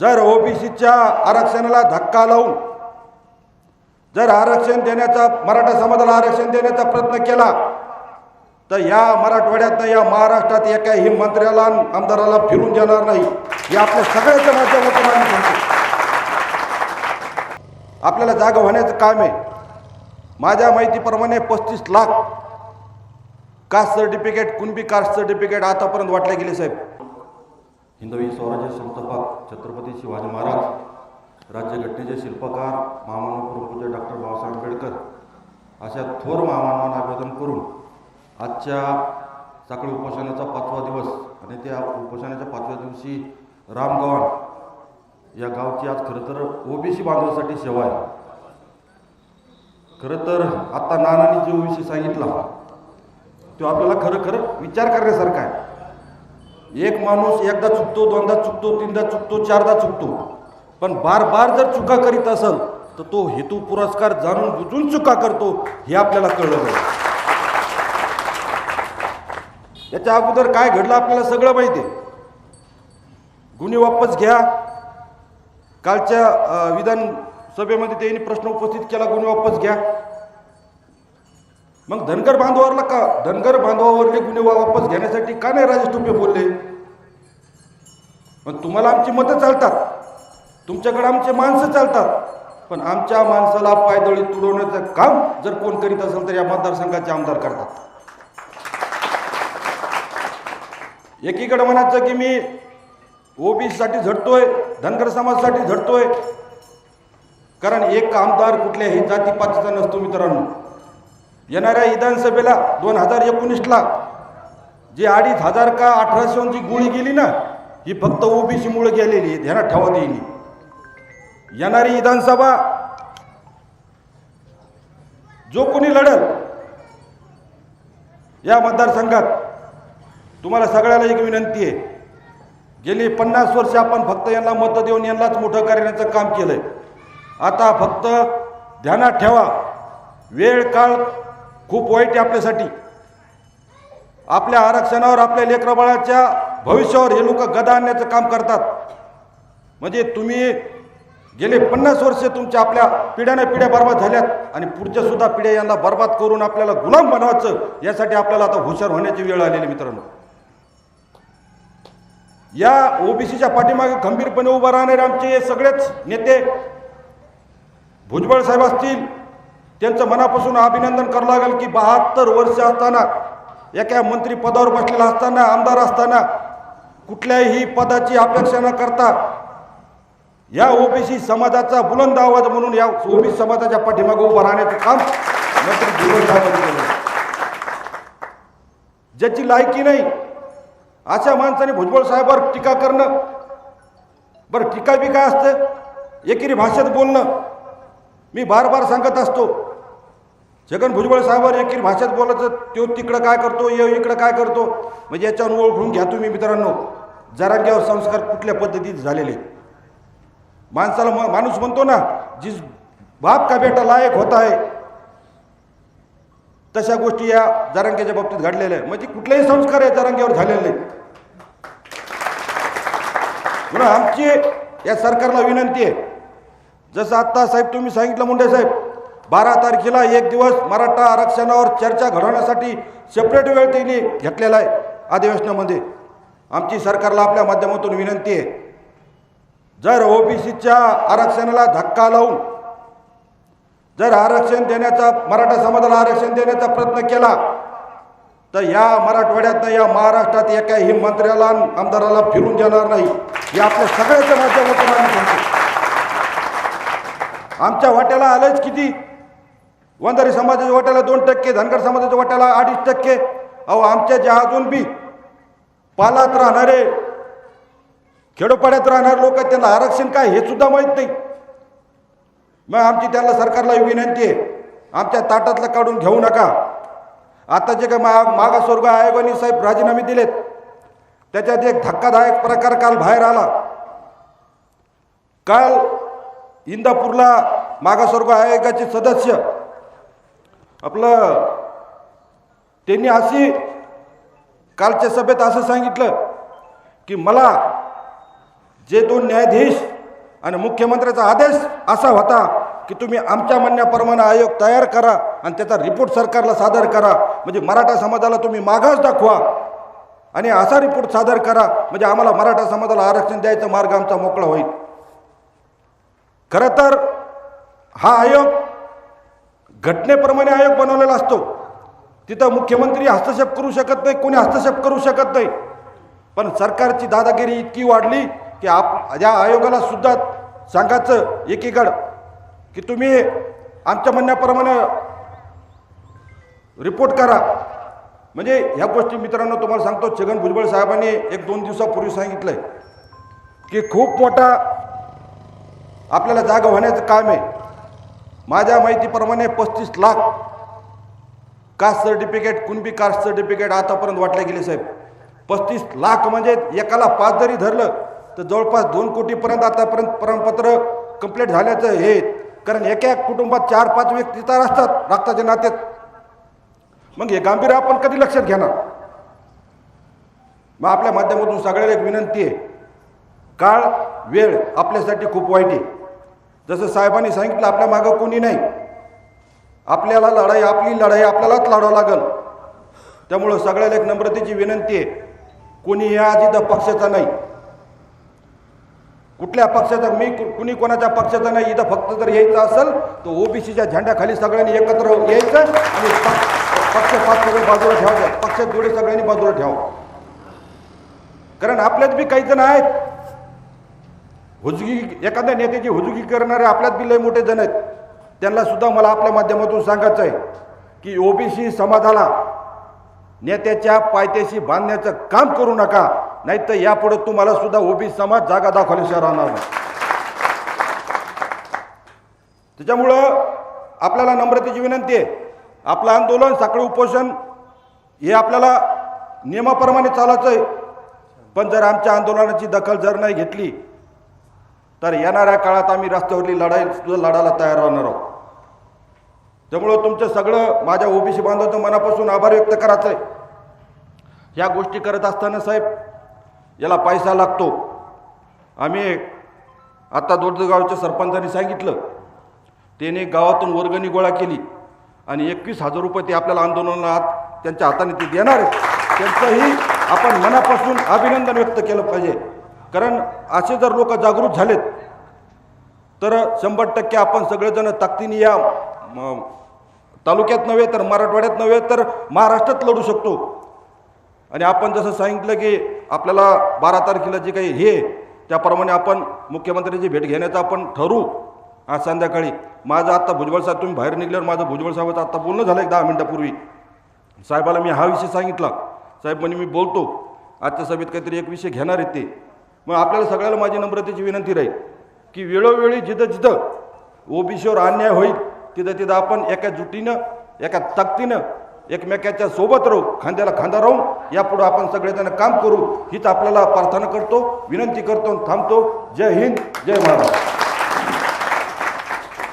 जर ओबीसीच्या आरक्षणाला धक्का लावून जर आरक्षण देण्याचा मराठा समाजाला आरक्षण देण्याचा प्रयत्न केला तर या मराठवाड्यातनं या महाराष्ट्रात एकाही मंत्र्याला आमदाराला फिरून देणार नाही. हे आपल्या सगळ्याच्या माध्यमातून आम्ही सांगतो. आपल्याला जागा होण्याचं काम आहे. माझ्या माहितीप्रमाणे पस्तीस lakh caste certificate Kunbi caste certificate आतापर्यंत वाटले गेले साहेब. हिंदवी स्वराज्य संस्थापक छत्रपती शिवाजी महाराज राज्यघटनेचे शिल्पकार महामानव परमपूज्य डॉक्टर बाबासाहेब आंबेडकर अशा थोर महामानवांना अभिवादन करून आजच्या साखळी उपोषणाचा पाचवा दिवस आणि त्या उपोषणाच्या पाचव्या दिवशी रामगव्हाण या गावची आज खरं तर ओबीसी बांधवासाठी सेवा आहे. खरं तर आत्ता नानांनी जो विषय सांगितला तो आपल्याला खरं खरं विचार करण्यासारखा आहे. एक माणूस एकदा चुकतो दोनदा चुकतो तीनदा चुकतो चारदा चुकतो. पण बार बार जर चुका करीत असेल तर तो हेतू पुरस्कार जाणून बुजून चुका करतो हे आपल्याला कळलं पाहिजे. याच्या अगोदर काय घडलं आपल्याला सगळं माहिती आहे. गुन्हे वापस घ्या. कालच्या विधानसभेमध्ये त्यांनी प्रश्न उपस्थित केला गुन्हे वापस घ्या. मग धनगर बांधवावरला का? धनगर बांधवावरले गुन्हे वापस घेण्यासाठी का नाही राजेश टोपे बोलले? मग तुम्हाला आमची मतं चालतात. तुमच्याकडे आमचे माणसं चालतात. पण आमच्या माणसाला पायदळी तुडवण्याचं काम जर कोण करीत असेल तर या मतदारसंघाचे आमदार करतात. एकीकडे म्हणायचं की मी ओबीसीसाठी झटतोय धनगर समाजासाठी झटतोय. कारण एक आमदार कुठल्याही जातीपातीचा नसतो मित्रांनो. येणाऱ्या विधानसभेला दोन हजार एकोणीसला जी अडीच हजार का अठराशेची गोळी गेली ना ही फक्त ओबीसीमुळे गेलेली ध्यानात ठेवा येईल येणारी विधानसभा जो कोणी लढल या मतदारसंघात तुम्हाला सगळ्याला एक विनंती आहे. गेली पन्नास वर्ष आपण फक्त यांना मतं देऊन यांनाच मोठं करण्याचं काम केलंय. आता फक्त ध्यानात ठेवा. वेळ काळ खूप वाईट आहे आपल्यासाठी. आपल्या आरक्षणावर आपल्या लेकरबाळाच्या भविष्यावर हे लोक गदा आणण्याचं काम करतात. म्हणजे तुम्ही गेले पन्नास वर्ष तुमच्या आपल्या पिढ्याने पिढ्या बर्बाद झाल्यात आणि पुढच्या सुद्धा पिढ्या यांना बर्बाद करून आपल्याला गुलाम बनवायचं यासाठी आपल्याला आता हुशार होण्याची वेळ आलेली मित्रांनो. या ओबीसीच्या पाठीमागे गंभीरपणे उभं राहणारे आमचे हे सगळेच नेते भुजबळ साहेब असतील त्यांचं मनापासून अभिनंदन करावं लागेल की बहात्तर वर्ष असताना एका मंत्री पदावर बसलेला असताना आमदार असताना कुठल्याही पदाची अपेक्षा न करता या ओबीसी समाजाचा बुलंद आवाज म्हणून या ओबीसी समाजाच्या पाठीमागे उभं राहण्याचं काम मंत्री केलं. ज्याची लायकी नाही अशा माणसाने भुजबळ साहेबांवर टीका करणं बरं टीका बी काय असतं? एकेरी भाषेत बोलणं. मी बार बार सांगत असतो छगन भुजबळ साहेबावर एकीर भाषेत बोलायचं तो तिकडं काय करतो ये इकडं काय करतो म्हणजे याच्यावर ओळखून घ्या तुम्ही मित्रांनो. जरांग्यावर संस्कार कुठल्या पद्धतीत झालेले माणसाला म- माणूस म्हणतो ना जिस बाप का बेटा लायक होता आहे तशा गोष्टी या जरांग्याच्या बाबतीत घडलेल्या आहे म्हणजे कुठलेही संस्कार या जरांग्यावर झालेले म्हणून आमची या सरकारला विनंती आहे. जसं आत्ता साहेब तुम्ही सांगितलं मुंडे साहेब बारा तारखेला एक दिवस मराठा आरक्षणावर चर्चा घडवण्यासाठी सेपरेट वेळ त्यांनी घेतलेला आहे अधिवेशनामध्ये. आमची सरकारला आपल्या माध्यमातून विनंती आहे. जर ओबीसीच्या आरक्षणाला धक्का लावून जर आरक्षण देण्याचा मराठा समाजाला आरक्षण देण्याचा प्रयत्न केला तर या मराठवाड्यातनं या महाराष्ट्रात एकाही मंत्र्याला आमदाराला फिरून देणार नाही. हे आपल्या सगळ्याच्या माध्यमातून आम्ही सांगतो. आमच्या वाट्याला आलंच किती? वंधारी समाजाच्या वाट्याला दोन टक्के धनगर समाजाच्या वाट्याला अडीच टक्के. अहो आमच्या ज्या अजून बी पालात राहणारे खेडोपाड्यात राहणारे लोक त्यांना आरक्षण काय हे सुद्धा माहीत नाही. मग आमची त्यांना सरकारला विनंती आहे आमच्या ताटातलं काढून घेऊ नका. आता जे काय मा मागासवर्ग आयोगाने साहेब राजीनामे दिलेत त्याच्यात एक धक्कादायक प्रकार काल बाहेर आला. काल इंदापूरला मागासवर्ग आयोगाचे सदस्य आपलं त्यांनी अशी कालच्या सभेत असं सांगितलं की मला जे दोन न्यायाधीश आणि मुख्यमंत्र्याचा आदेश असा होता की तुम्ही आमच्या म्हणण्याप्रमाणे आयोग तयार करा आणि त्याचा रिपोर्ट सरकारला सादर करा. म्हणजे मराठा समाजाला तुम्ही मागास दाखवा आणि असा रिपोर्ट सादर करा. म्हणजे आम्हाला मराठा समाजाला आरक्षण द्यायचा मार्ग आमचा मोकळा होईल. खरं तर हा आयोग घटनेप्रमाणे आयोग बनवलेला असतो. तिथं मुख्यमंत्री हस्तक्षेप करू शकत नाही कोणी हस्तक्षेप करू शकत नाही. पण सरकारची दादागिरी इतकी वाढली की आप या आयोगाला सुद्धा सांगायचं एकीकड की तुम्ही आमच्या म्हणण्याप्रमाणे रिपोर्ट करा. म्हणजे ह्या गोष्टी मित्रांनो तुम्हाला सांगतो छगन भुजबळ साहेबांनी एक दोन दिवसापूर्वी सांगितलंय की खूप मोठा आपल्याला जागा होण्याचं काम आहे. माझ्या माहितीप्रमाणे पस्तीस lakh caste certificate Kunbi caste certificate आतापर्यंत वाटले गेले साहेब. पस्तीस लाख म्हणजे एकाला पाच जरी धरलं तर जवळपास दोन कोटीपर्यंत आतापर्यंत प्रमाणपत्र कंप्लीट झाल्याचं हे. कारण एका कुटुंबात चार पाच व्यक्ती तर असतात रक्ताच्या नात्यात मग हे गांभीर्य आपण कधी लक्षात घेणार? मग आपल्या माध्यमातून सगळ्याला एक विनंती आहे. काळ वेळ आपल्यासाठी खूप वाईट आहे. जसं साहेबांनी सांगितलं आपल्या मागं कोणी नाही. आपल्याला लढाई आपली लढाई आपल्यालाच लढावं लागल. त्यामुळं सगळ्याला एक नम्रतेची विनंती आहे. कोणी या जिथं पक्षाचा नाही कुठल्या पक्षाचा मी कु- कुणी कोणाच्या पक्षाचा नाही इथं फक्त जर यायचं असेल तर ओबीसीच्या झेंड्याखाली सगळ्यांनी एकत्र यायचं आणि पक्ष पाच सगळे बाजूला ठेवायचं. पक्षात जोडे सगळ्यांनी बाजूला ठेवा कारण आपल्यात बी काही जण आहेत. हुजगी एखाद्या नेत्याची हुजगी करणारे आपल्यात बी लय मोठे जण आहेत. त्यांना सुद्धा मला आपल्या माध्यमातून सांगायचं आहे की ओबीसी समाजाला नेत्याच्या पायथ्याशी बांधण्याचं काम करू नका नाही तर यापुढे तुम्हाला सुद्धा ओबीसी समाज जागा दाखवल्याशिवाय राहणार नाही. त्याच्यामुळं आपल्याला नम्रतेची विनंती आहे. आपलं आंदोलन साखळी उपोषण हे आपल्याला नियमाप्रमाणे चालायचं आहे. पण जर आमच्या आंदोलनाची दखल जर नाही घेतली तर येणाऱ्या काळात आम्ही रस्त्यावरली लढाई सुद्धा लढायला तयार राहणार आहोत. त्यामुळं तुमचं सगळं माझ्या ओबीसी बांधवांचं मनापासून आभार व्यक्त करायचं आहे ह्या गोष्टी करत असताना साहेब याला पैसा लागतो. आम्ही आत्ता दोडदगावच्या सरपंचांनी सांगितलं त्याने गावातून वर्गणी गोळा केली आणि एकवीस हजार रुपये ते आपल्याला आंदोलनात त्यांच्या हाताने ते देणार आहेत. त्यांचंही आपण मनापासून अभिनंदन व्यक्त केलं पाहिजे. कारण असे जर लोक जागृत झालेत तर शंभर टक्के आपण सगळेजण ताकदीने या तालुक्यात नव्हे तर मराठवाड्यात नव्हे तर महाराष्ट्रात लढू शकतो. आणि आपण जसं सांगितलं की आपल्याला बारा तारखेला जे काही हे त्याप्रमाणे आपण मुख्यमंत्र्यांची भेट घेण्याचं आपण ठरवू आज संध्याकाळी. माझं आत्ता भुजबळ साहेब तुम्ही बाहेर निघल्यावर माझं भुजबळ साहेबाचं आत्ता बोलणं झालं एक दहा मिनटापूर्वी. साहेबाला मी हा विषय सांगितला. साहेब म्हणे मी बोलतो. आजच्या सभेत काहीतरी एक विषय घेणार आहेत ते. मग आपल्याला सगळ्याला माझी नम्रतेची विनंती राहील की वेळोवेळी जिथं जिथं ओबीसीवर अन्याय होईल तिथं तिथं आपण एका जुटीनं एका ताकदीनं एकमेकाच्या सोबत राहू खांद्याला खांदा राहून यापुढं आपण सगळेजण काम करू हीच आपल्याला प्रार्थना करतो विनंती करतो थांबतो. जय हिंद जय महाराष्ट्र.